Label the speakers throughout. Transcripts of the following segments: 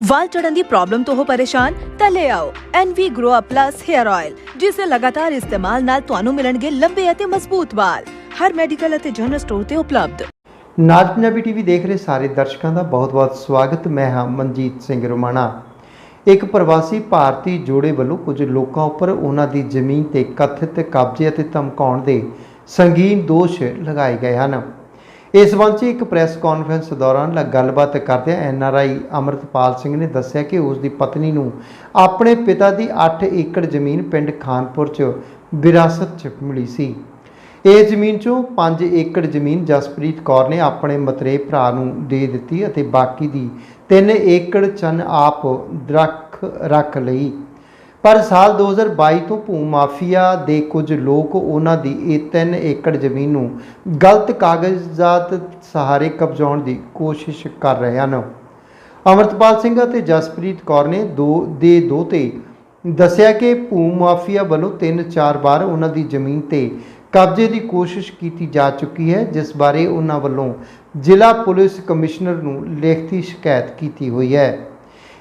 Speaker 1: ਵਾਲ ਚੜਨ ਦੀ ਪ੍ਰੋਬਲਮ ਤੋਂ ਹੋ ਪਰੇਸ਼ਾਨ, ਤਾਂ ਲੈ ਆਓ NV Grow Up Plus Hair Oil ਜਿਸ ਦੇ ਲਗਾਤਾਰ ਇਸਤੇਮਾਲ ਨਾਲ ਤੁਹਾਨੂੰ ਮਿਲਣਗੇ ਲੰਬੇ ਅਤੇ ਮਜ਼ਬੂਤ ਵਾਲ। ਹਰ ਮੈਡੀਕਲ ਅਤੇ ਜਨਰਲ ਸਟੋਰ ਤੇ ਉਪਲਬਧ।
Speaker 2: ਨਾਜ ਪੰਜਾਬੀ ਟੀਵੀ ਦੇਖ ਰਹੇ ਸਾਰੇ ਦਰਸ਼ਕਾਂ ਦਾ ਬਹੁਤ-ਬਹੁਤ ਸਵਾਗਤ। ਮੈਂ ਹਾਂ ਮਨਜੀਤ ਸਿੰਘ ਰੋਮਾਣਾ। ਇੱਕ ਪ੍ਰਵਾਸੀ ਭਾਰਤੀ ਜੋੜੇ ਵੱਲੋਂ ਕੁਝ ਲੋਕਾਂ ਉੱਪਰ ਉਹਨਾਂ ਦੀ ਜ਼ਮੀਨ ਤੇ ਕਥਿਤ ਕਬਜ਼ੇ ਅਤੇ ਧਮਕਾਉਣ ਦੇ ਸੰਗੀਨ ਦੋਸ਼ ਲਗਾਏ ਗਏ ਹਨ। ਇਸ ਸੰਬੰਧ 'ਚ ਇੱਕ ਪ੍ਰੈਸ ਕਾਨਫਰੰਸ ਦੌਰਾਨ ਲ- ਗੱਲਬਾਤ ਕਰਦਿਆਂ ਐਨਆਰਆਈ ਅਮਰਤਪਾਲ ਸਿੰਘ ਨੇ ਦੱਸਿਆ ਕਿ ਉਸ ਦੀ ਪਤਨੀ ਨੂੰ ਆਪਣੇ ਪਿਤਾ ਦੀ 8 ਏਕੜ ਜ਼ਮੀਨ ਪਿੰਡ ਖਾਨਪੁਰ 'ਚ ਵਿਰਾਸਤ 'ਚ ਮਿਲੀ ਸੀ। ਇਹ ਜ਼ਮੀਨ ਚੋਂ 5 ਏਕੜ ਜ਼ਮੀਨ ਜਸਪ੍ਰੀਤ ਕੌਰ ਨੇ ਆਪਣੇ ਮਤਰੇ ਭਰਾ ਨੂੰ ਦੇ ਦਿੱਤੀ ਅਤੇ ਬਾਕੀ ਦੀ 3 ਏਕੜ ਚੰਨ ਆਪ ਰੱਖ ਰੱਖ ਲਈ। ਪਰ ਸਾਲ 2022 ਤੋਂ ਭੂ ਮਾਫੀਆ ਦੇ ਕੁਝ ਲੋਕ ਉਹਨਾਂ ਦੀ ਇਹ 3 ਏਕੜ ਜ਼ਮੀਨ ਨੂੰ ਗਲਤ ਕਾਗਜ਼ਾਤ ਸਹਾਰੇ ਕਬਜ਼ਾਉਣ ਦੀ ਕੋਸ਼ਿਸ਼ ਕਰ ਰਹੇ ਹਨ। ਅਮਰਤਪਾਲ ਸਿੰਘ ਅਤੇ ਜਸਪ੍ਰੀਤ ਕੌਰ ਨੇ ਦੋ, ਦੇ ਦੋ ਤੇ ਦੱਸਿਆ ਕਿ ਭੂ ਮਾਫੀਆ ਵੱਲੋਂ ਤਿੰਨ ਚਾਰ ਵਾਰ ਉਹਨਾਂ ਦੀ ਜ਼ਮੀਨ ਤੇ ਕਬਜ਼ੇ ਦੀ ਕੋਸ਼ਿਸ਼ ਕੀਤੀ ਜਾ ਚੁੱਕੀ ਹੈ, ਜਿਸ ਬਾਰੇ ਉਹਨਾਂ ਵੱਲੋਂ ਜ਼ਿਲ੍ਹਾ ਪੁਲਿਸ ਕਮਿਸ਼ਨਰ ਨੂੰ ਲਿਖਤੀ ਸ਼ਿਕਾਇਤ ਕੀਤੀ ਹੋਈ ਹੈ।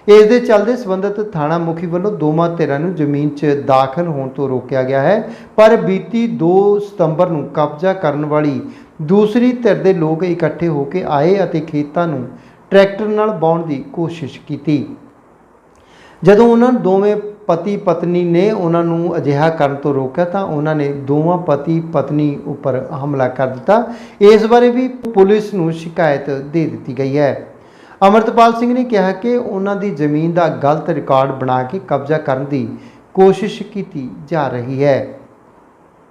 Speaker 2: ਇਸ ਦੇ ਚੱਲਦੇ ਸੰਬੰਧਿਤ ਥਾਣਾ ਮੁਖੀ ਵੱਲੋਂ ਦੋਵਾਂ ਧਿਰਾਂ ਨੂੰ ਜ਼ਮੀਨ 'ਚ ਦਾਖਲ ਹੋਣ ਤੋਂ ਰੋਕਿਆ ਗਿਆ ਹੈ, ਪਰ ਬੀਤੀ 2 ਸਤੰਬਰ ਨੂੰ ਕਬਜ਼ਾ ਕਰਨ ਵਾਲੀ ਦੂਸਰੀ ਧਿਰ ਦੇ ਲੋਕ ਇਕੱਠੇ ਹੋ ਕੇ ਆਏ ਅਤੇ ਖੇਤਾਂ ਨੂੰ ਟਰੈਕਟਰ ਨਾਲ ਬਾਉਣ ਦੀ ਕੋਸ਼ਿਸ਼ ਕੀਤੀ। ਜਦੋਂ ਉਹਨਾਂ ਦੋਵੇਂ ਪਤੀ ਪਤਨੀ ਨੇ ਉਹਨਾਂ ਨੂੰ ਅਜਿਹਾ ਕਰਨ ਤੋਂ ਰੋਕਿਆ ਤਾਂ ਉਹਨਾਂ ਨੇ ਦੋਵਾਂ ਪਤੀ ਪਤਨੀ ਉੱਪਰ ਹਮਲਾ ਕਰ ਦਿੱਤਾ। ਇਸ ਬਾਰੇ ਵੀ ਪੁਲਿਸ ਨੂੰ ਸ਼ਿਕਾਇਤ ਦੇ ਦਿੱਤੀ ਗਈ ਹੈ। ਅਮਰਤਪਾਲ ਸਿੰਘ ਨੇ ਕਿਹਾ ਕਿ ਉਹਨਾਂ ਦੀ ਜ਼ਮੀਨ ਦਾ ਗਲਤ ਰਿਕਾਰਡ ਬਣਾ ਕੇ ਕਬਜ਼ਾ ਕਰਨ ਦੀ ਕੋਸ਼ਿਸ਼ ਕੀਤੀ ਜਾ ਰਹੀ ਹੈ।